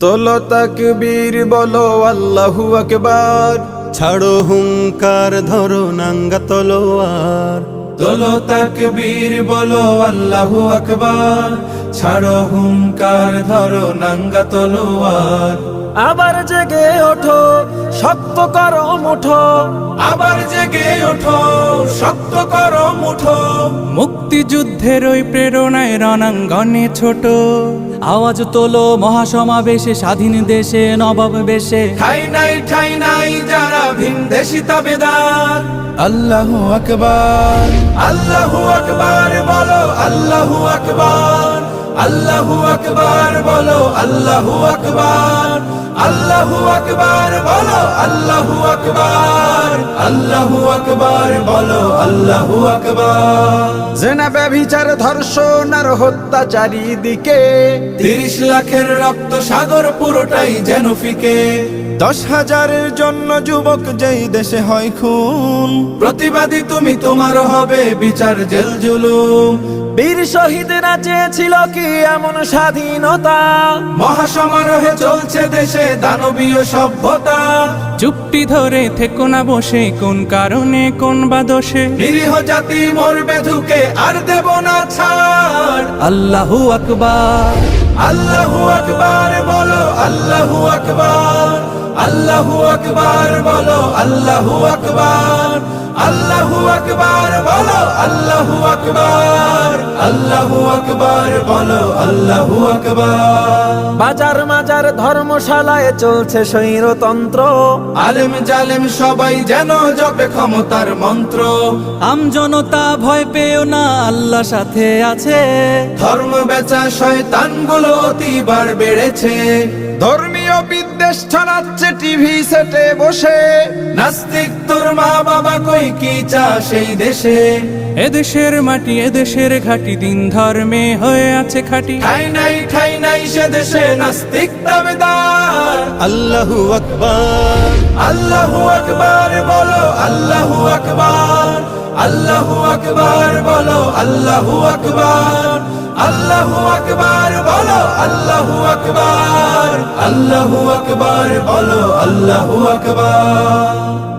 তোলো তাকবীর বলো আল্লাহু আকবার। ছাড়ো হুঙ্কার ধরো নাঙ্গা তলোয়ার তোলো তাকবীর বলো আল্লাহু আকবার। ছাড়ো হুঙ্কার ধরো নাঙ্গা তলোয়ার আবার জেগে ওঠো শক্ত করো মুঠো। আবার জেগে ওঠো শক্ত করো মুঠো। মুক্তিযুদ্ধের ওই প্রেরণায় রণাঙ্গনে ছোট। আওয়াজ তোলো মহাসমাবেশে স্বাধীন দেশে নবাব বেশে। ঠাই নাই ঠাই নাই যারা ভিন দেশি তাবেদার। আল্লাহু আকবার। আল্লাহু আকবার বলো আল্লাহু আকবার। আল্লাহু আকবার বলো আল্লাহু আকবার। আল্লাহু আকবার বলো আল্লাহু আকবার। আল্লাহু আকবার বলো আল্লাহু আকবার। জেনা ব্যভিচার ধর্ষণ আর হত্যা চারিদিকে। তিরিশ লাখের রক্ত সাগর পুরোটাই যেন ফিকে। দশ হাজারের জন্য যুবক যেই দেশে হয় খুন। প্রতিবাদী তুমি তোমার হবে বিচার জেল জুলুম। বীর শহীদরা চেয়েছিল কি এমন স্বাধীনতা? মহাসমারোহে চলছে দেশে দানবীয় সভ্যতা। চুপটি ধরে থেকো না বসে কোন কারণে কোন বা দোষে? নিরীহ জাতি মরবে ধুকে আর দেব না ছাড়। আল্লাহু আকবার। আল্লাহু আকবার বলো আল্লাহু আকবার। আল্লাহু আকবার বলো আল্লাহু আকবার। আল্লাহু আকবার বলো আল্লাহু আকবার আল্লাহু আকবার বলো আল্লাহু আকবার। বাজার মাজার ধর্মশালায় চলছে স্বৈরতন্ত্র। আলেম জালেম সবাই যেন জপে ক্ষমতার মন্ত্র। আম জনতা ভয় পেও না আল্লাহ সাথে আছে। ধর্ম বেচা শয়তানগুলো অতিবার বেড়েছে। ধর্মীয় বিদ্বেষ ছড়াচ্ছে টিভি সেটে বসে। নাস্তিক তোর মা বাবা কই কি চা সেই দেশে? এদেশের মাটি এদেশের ঘাটি দিন ধর্মে হয়ে আছে খাটি। ঠাই নাই ঠাই নাই সে দেশে নাস্তিক দাবেদার আল্লাহু আকবার। আল্লাহু আকবার বলো আল্লাহু আকবার। আল্লাহু আকবার বলো আল্লাহু আকবার। আল্লাহু আকবার বলো আল্লাহু আকবার। আল্লাহু আকবার বলো আল্লাহু আকবার।